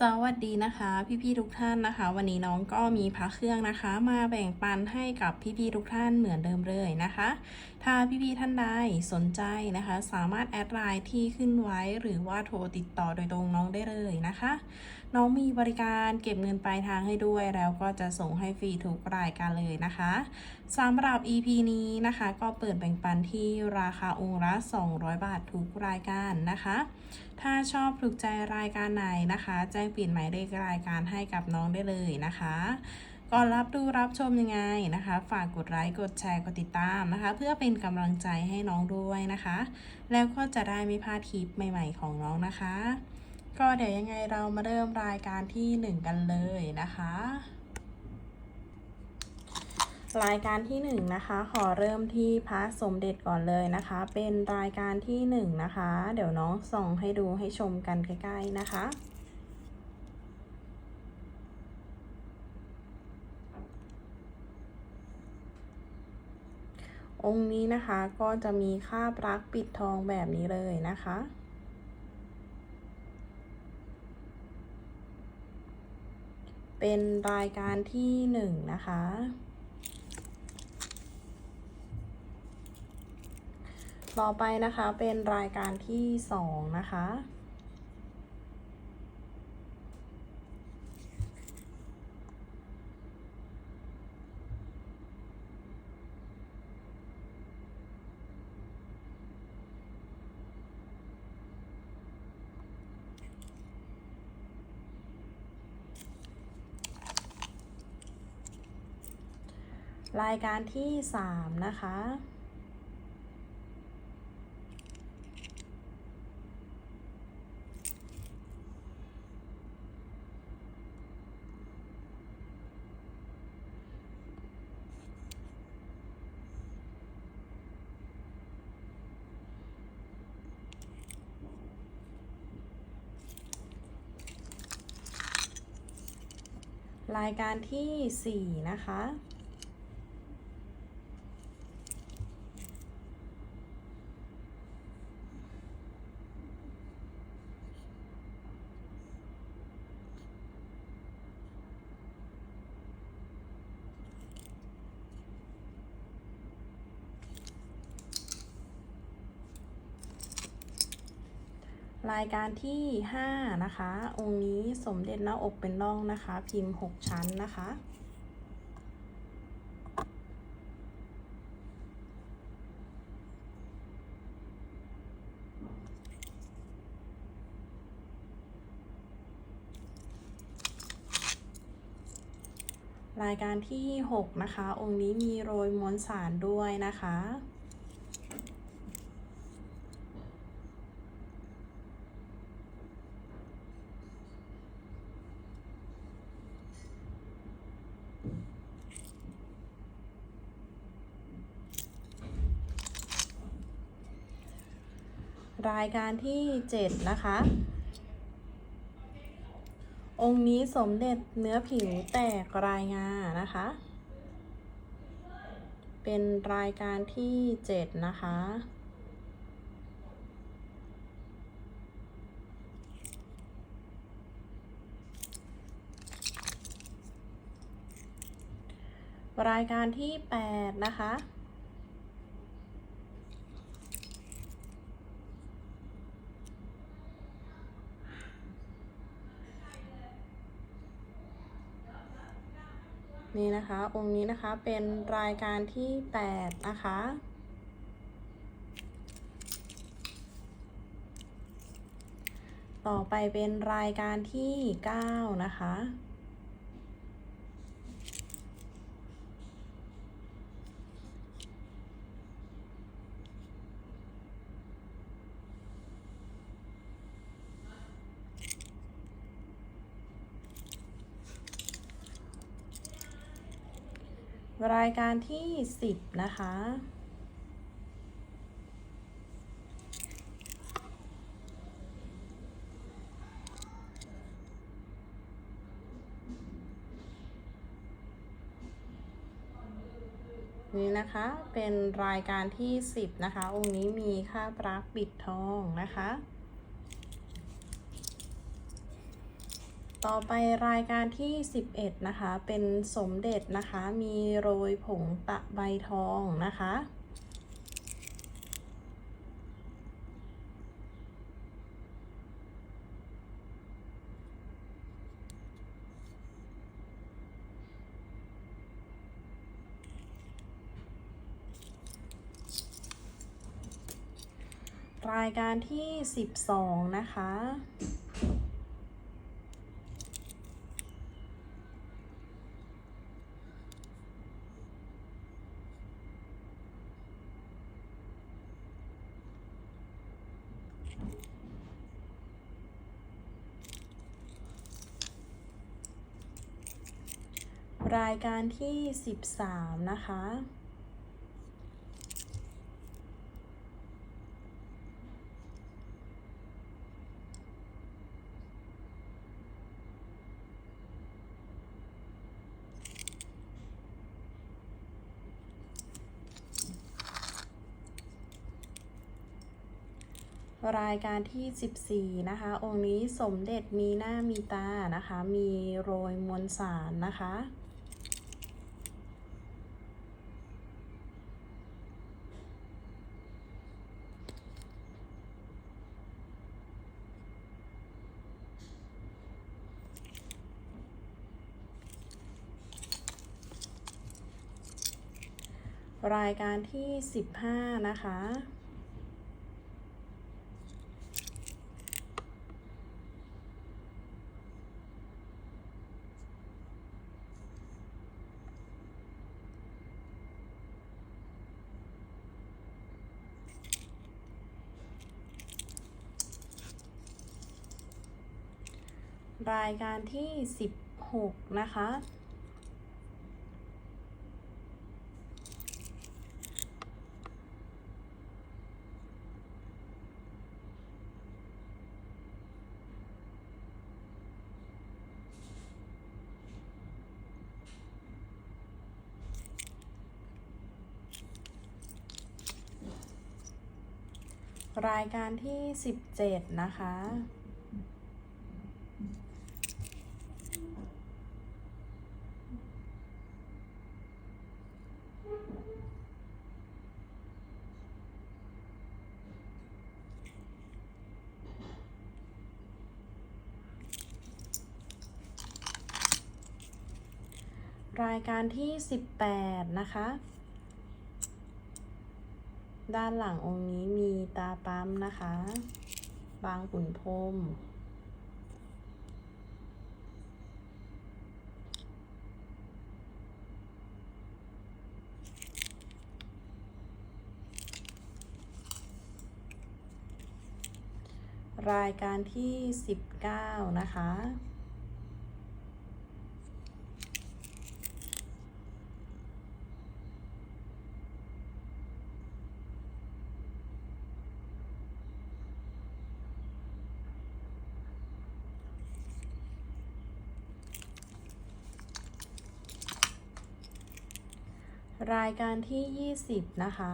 สวัสดีนะคะพี่ๆทุกท่านนะคะ วันนี้น้องก็มีพระเครื่องนะคะ มาแบ่งปันให้กับพี่ๆทุกท่านเหมือนเดิมเลยนะคะ ถ้าพี่ๆท่านใดสนใจนะคะ สามารถแอดไลน์ที่ขึ้นไว้หรือว่าโทรติดต่อโดยตรงน้องได้เลยนะคะ น้องมีบริการเก็บเงินปลายทางให้ด้วยแล้วก็จะส่งให้ฟรีทุกรายการเลยนะคะสำหรับ EP นี้นะคะ ก็เปิดแบ่งปันที่ราคาองค์ละ200 บาททุกรายการนะคะ ถ้าชอบถูกใจรายการไหนนะคะ แจ้งเปลี่ยนหมายเลขรายการให้กับน้องได้เลยนะคะก่อนรับดูรับชมยังไงนะคะ ฝากกดไลค์กดแชร์กดติดตามนะคะ เพื่อเป็นกำลังใจให้น้องด้วยนะคะ แล้วก็จะได้ไม่พลาดคลิปใหม่ ๆ ของน้องนะคะ ก็เดี๋ยวยังไงเรามาเริ่มรายการที่หนึ่งกันเลยนะคะ รายการที่หนึ่งนะคะขอเริ่มที่พระสมเด็จก่อนเลยนะคะ เป็นรายการที่หนึ่งนะคะ เดี๋ยวน้องส่องให้ดูให้ชมกันใกล้ๆนะคะ องค์นี้นะคะก็จะมีคาบรักปิดทองแบบนี้เลยนะคะเป็นรายการที่หนึ่งนะคะ ต่อไปนะคะเป็นรายการที่สองนะคะ รายการที่สามนะคะ รายการที่สี่นะคะ รายการที่ 5 นะคะ องค์นี้สมเด็จหน้าอกเป็นร่องนะคะ พิมพ์ 6 ชั้นนะคะ รายการที่ 6 นะคะ องค์นี้มีโรยมวลสารด้วยนะคะ รายการที่ 7 นะคะ องค์นี้สมเด็จเนื้อผิวแตกรายงานะคะ เป็นรายการที่ 7 นะคะรายการที่ 8 นะคะ นี่นะคะ องค์นี้นะคะเป็นรายการที่ 8 นะคะ ต่อไปเป็นรายการที่ 9 นะคะ รายการที่10นะคะ นี่นะคะเป็นรายการที่10นะคะ องค์นี้มีค่าปลั๊กปิดทองนะคะ ต่อไปรายการที่ 11 นะคะ เป็นสมเด็จนะคะ มีโรยผงตะไบทองนะคะ รายการที่ 12 นะคะ รายการที่ 13 นะคะ รายการที่ 14 นะคะ องค์นี้สมเด็จมีหน้ามีตานะคะ มีโรยมวลสารนะคะ รายการที่ 15 นะคะ รายการที่ 16 นะคะ รายการที่17นะคะ รายการที่18นะคะ ด้านหลังองค์นี้มีตาปั๊มนะคะ บางขุนพรมรายการที่ 19 นะคะ รายการที่ 20 นะคะ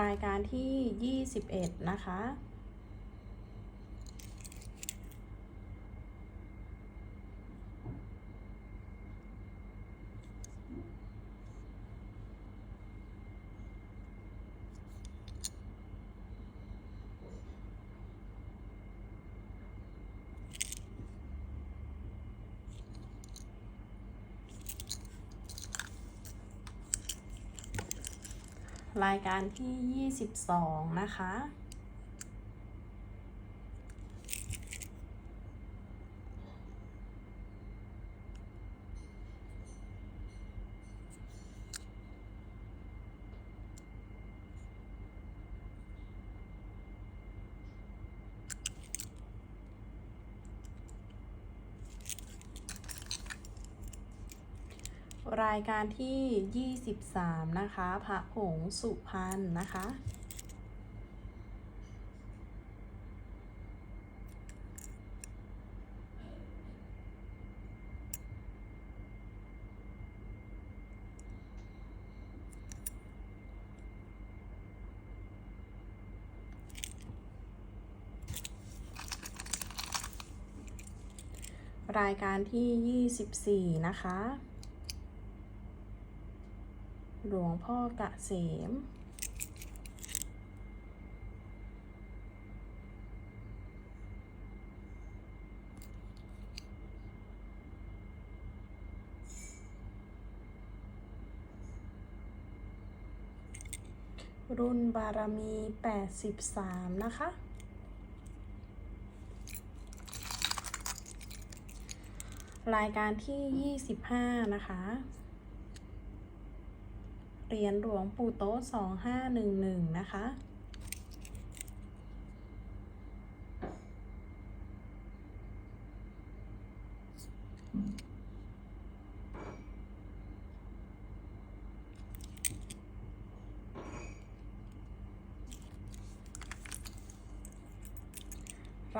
รายการที่ 21 นะคะ รายการที่ 22 นะคะายการที่ 23 นะคะพระผงสุพรรณนะคะ รายการที่ 24 นะคะ หลวงพ่อกะเสม รุ่นบารมี 83 นะคะรายการที่ 25 นะคะ เหรียญหลวงปู่โต๊ะ2511 นะคะ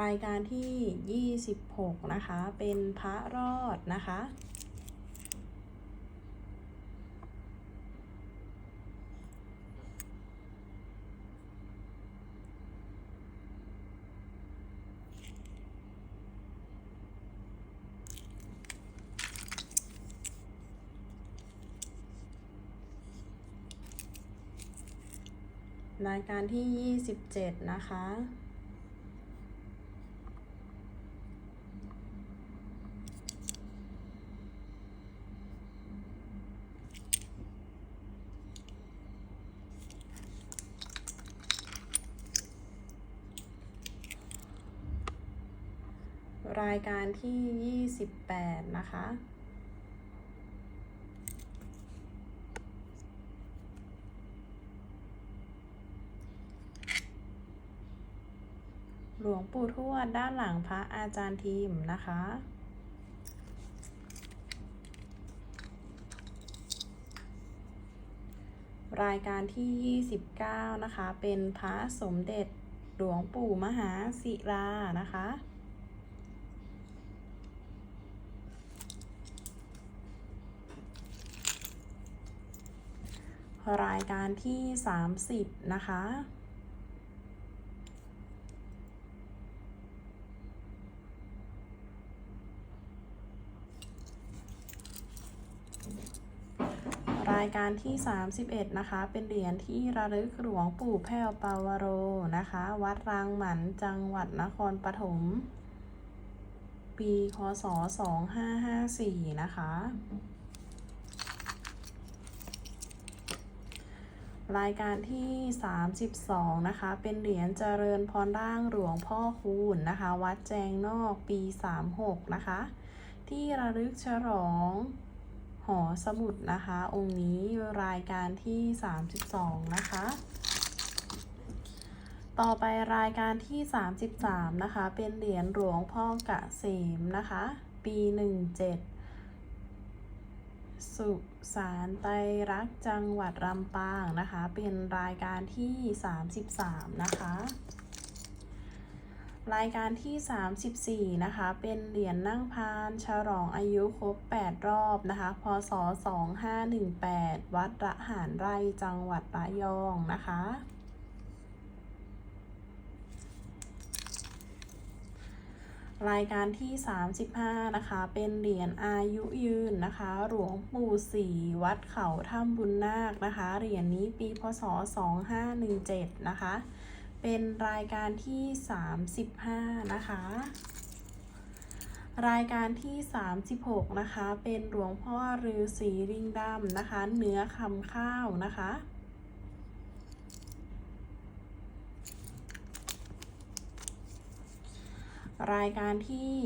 รายการที่ 26 นะคะ เป็นพระรอดนะคะ รายการที่ 27 นะคะ รายการที่ 28 นะคะ หลวงปู่ทวดด้านหลังพระอาจารย์ทีมนะคะ รายการที่ 29 นะคะ เป็นพระสมเด็จหลวงปู่มหาศิลานะคะรายการที่ 30 นะคะ รายการที่ 31 นะคะ เป็นเหรียญที่ระลึกหลวงปู่แพ้วปาวโรนะคะ วัดรางหมันจังหวัดนครปฐม ปีคศ 2554 นะคะ รายการที่ 32 นะคะ เป็นเหรียญเจริญพรร่างหลวงพ่อคูณนะคะ วัดแจงนอกปี 36 นะคะ ที่ระลึกฉลอง อสมุดนะคะ องค์นี้รายการที่ 32 นะคะ ต่อไปรายการที่ 33 นะคะ เป็นเหรียญหลวงพ่อกะเสมนะคะ ปี 17 สุสานไตรักษ์จังหวัดลำปางนะคะ เป็นรายการที่ 33 นะคะ รายการที่ 34 นะคะ เป็นเหรียญนั่งพาน ฉลองอายุครบ 8 รอบนะคะ พศ 2518 วัดระหารไร่จังหวัดระยองนะคะ รายการที่ 35 นะคะ เป็นเหรียญอายุยืนนะคะ หลวงปู่ศรีวัดเขาถ้ำบุญนาคนะคะ เหรียญนี้ปีพศ 2517 นะคะ เป็นรายการที่ 35 นะคะ รายการที่ 36 นะคะ เป็นหลวงพ่อฤาษีริงดำนะคะ เนื้อคำข้าวนะคะรายการที่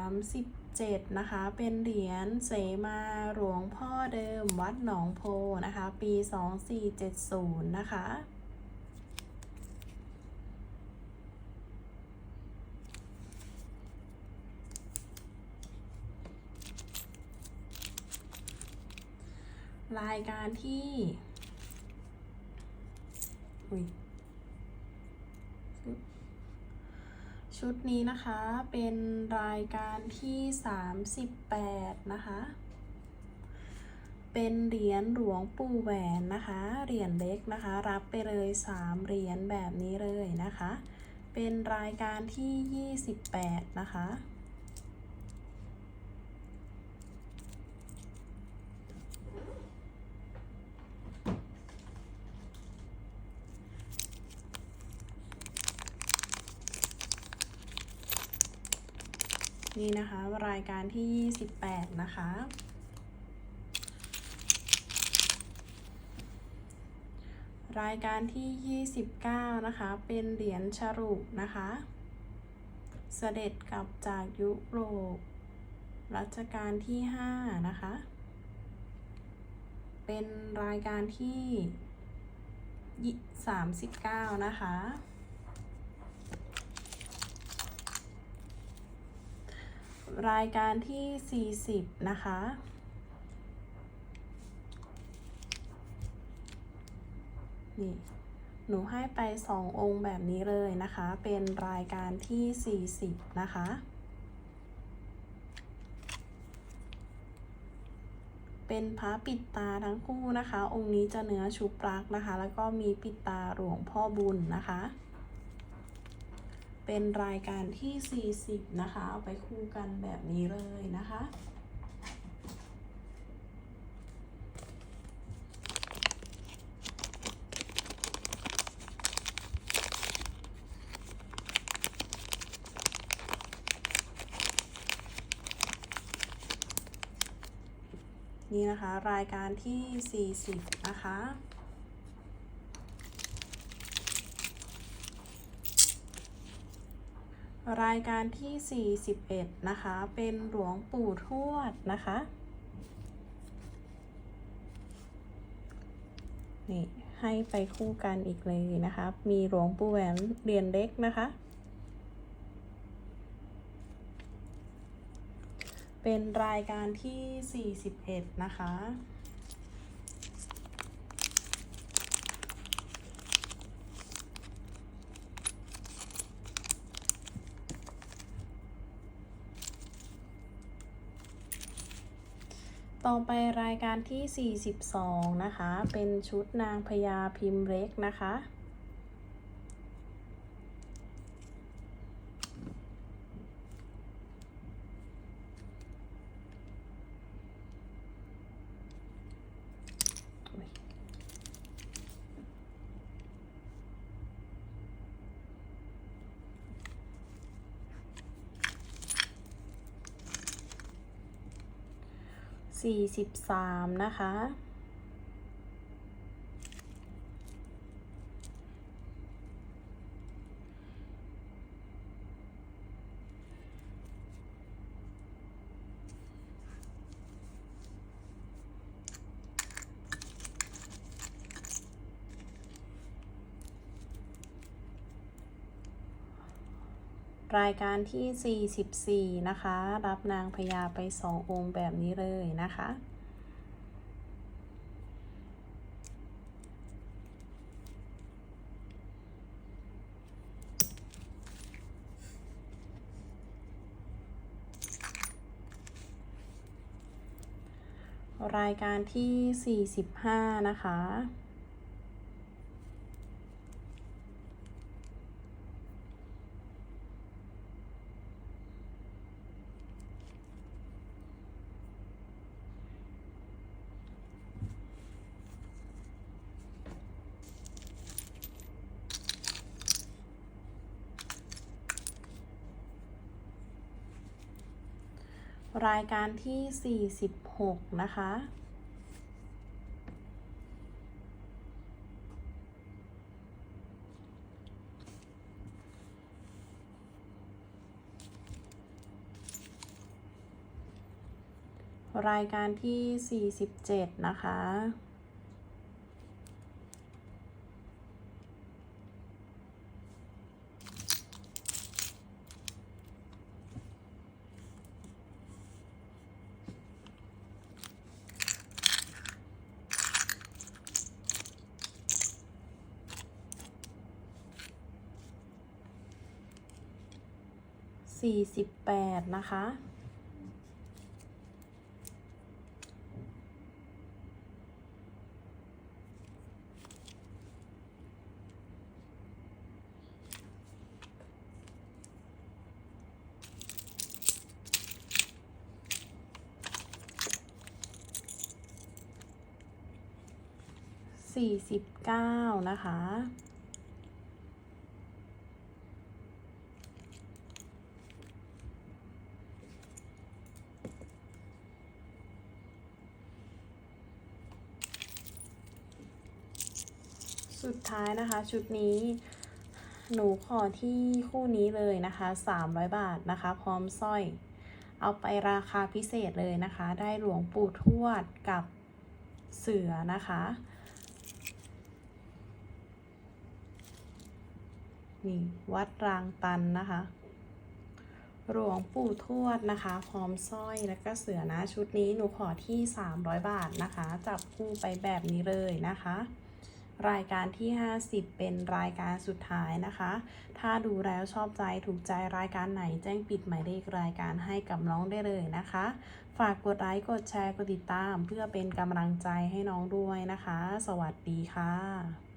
37 นะคะ เป็นเหรียญเสมาหลวงพ่อเดิมวัดหนองโพนะคะ ปี 2470 นะคะ รายการที่อุ้ยชุดนี้นะคะเป็นรายการที่ 38 นะคะ เป็นเหรียญหลวงปู่แหวนนะคะ เหรียญเล็กนะคะ รับไปเลย 3 เหรียญแบบนี้เลยนะคะ เป็นรายการที่ 28 นะคะ นี่นะคะ รายการที่ 28 นะคะ รายการที่ 29 นะคะ เป็นเหรียญฉรุนะคะ เสด็จกลับจากยุโรปรัชกาลที่ 5 นะคะ เป็นรายการที่ 39 นะคะ รายการที่ 40 นะคะ นี่ หนูให้ไป 2 องค์แบบนี้เลยนะคะ เป็นรายการที่ 40 นะคะ เป็นพระปิดตาทั้งคู่นะคะ องค์นี้จะเนื้อชุบรักนะคะ แล้วก็มีปิดตาหลวงพ่อบุญนะคะ เป็นรายการที่ 40 นะคะ เอาไปคู่กันแบบนี้เลยนะคะ นี่นะคะรายการที่ 40 นะคะ รายการที่ 41 นะคะ เป็นหลวงปู่ทวดนะคะ นี่ ให้ไปคู่กันอีกเลยนะคะ มีหลวงปู่แหวนเหรียญเล็กนะคะ เป็นรายการที่ 41 นะคะ ต่อไปรายการที่ 42 นะคะ เป็นชุดนางพญาพิมพ์เล็กนะคะ สี่สิบสามนะคะ รายการที่ 44 นะคะ รับนางพญาไป 2 องค์แบบนี้เลยนะคะ รายการที่ 45 นะคะ รายการที่ 46 นะคะ รายการที่ 47 นะคะ 48 นะคะสี่สิบเก้านะคะ ร สุด ท้ายนะคะ ชุดนี้หนูขอที่คู่นี้เลยนะคะ 300 บาทนะคะ พร้อมสร้อย เอาไปราคาพิเศษเลยนะคะ ได้หลวงปู่ทวดกับเสือนะคะนี่วัดรางตันนะคะ หลวงปู่ทวดนะคะ พร้อมสร้อยแล้วก็เสือนะ ชุดนี้หนูขอที่ 300 บาทนะคะ จับคู่ไปแบบนี้เลยนะคะ รายการที่ 50 เป็นรายการสุดท้ายนะคะ ถ้าดูแล้วชอบใจถูกใจรายการไหนแจ้งปิดหมายเลขรายการให้กับน้องได้เลยนะคะ ฝากกดไลค์กดแชร์กดติดตาม เพื่อเป็นกำลังใจให้น้องด้วยนะคะ สวัสดีค่ะ